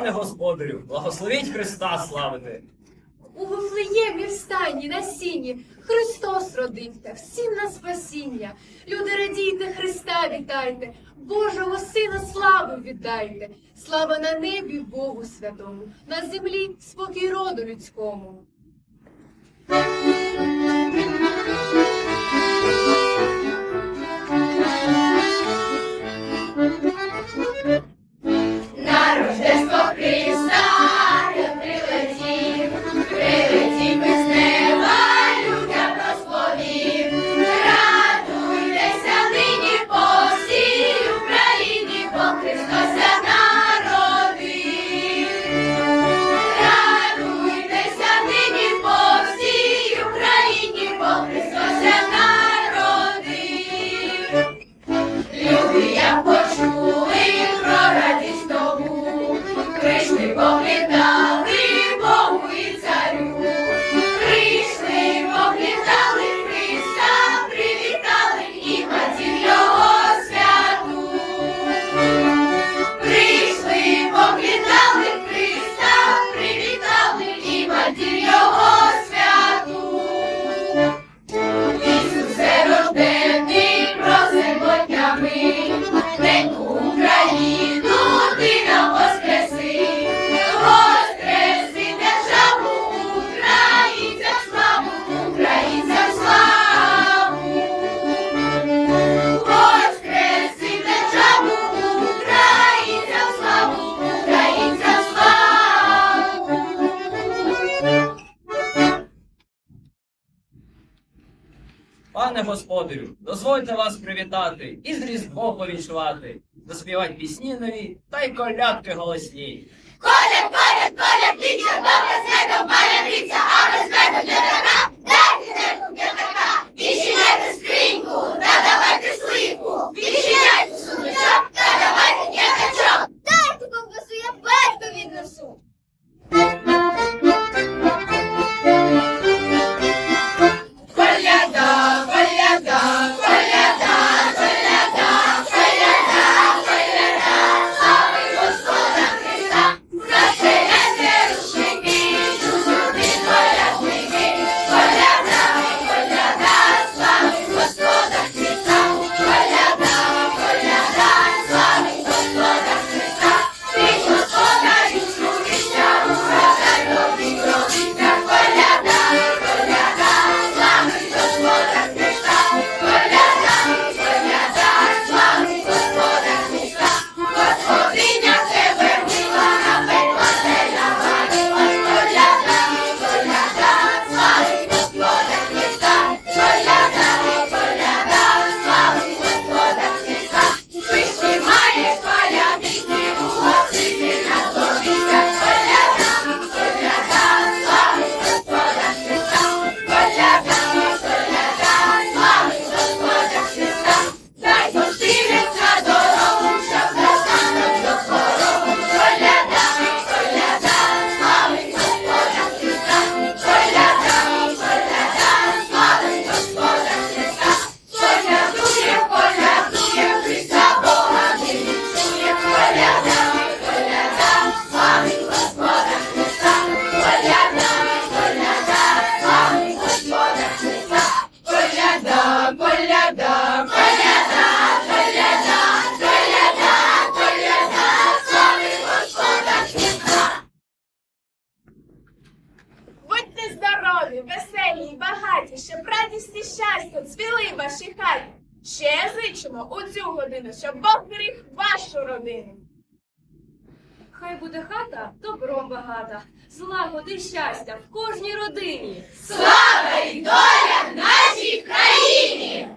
пане господарю, благословіть Христа славити. У Вифлеємі в стайні на сіні Христос родився, всім на спасіння. Люди радійте, Христа вітайте, Божого Сина славу віддайте. Слава на небі Богу святому, на землі спокій роду людському. Пане Господарю, дозвольте вас привітати і з різдвом повіншувати, заспівать пісні нові та й колядки голосні. Коляд, коляд, коляд, ліця, добре з медом, має ліця, а без меду не дара, дай не здорові, веселі і багаті, щоб радість і щастя цвіли ваші хаті. Ще зичимо у цю годину, щоб Бог беріг вашу родину. Хай буде хата добром багата, злагоди щастя в кожній родині. Слава і доля нашій країні!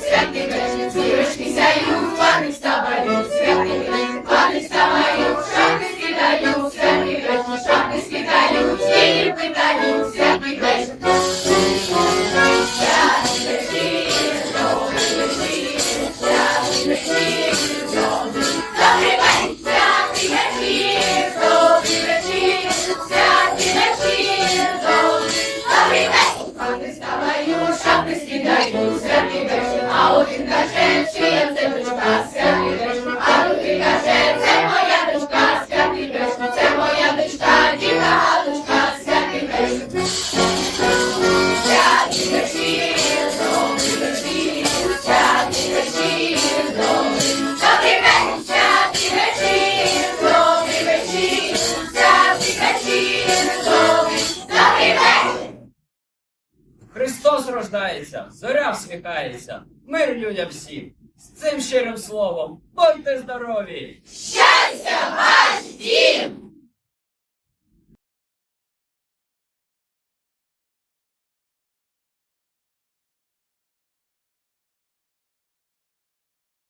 святий вечір, зірочки сяють, плани вставають, святий вечір, плани вставають, шапки скидають, святий вечір, шапки скидають, її питають. рождається, зоря всміхається, мир людям всім. З цим щирим словом, будьте здорові! Щастя, вас всім!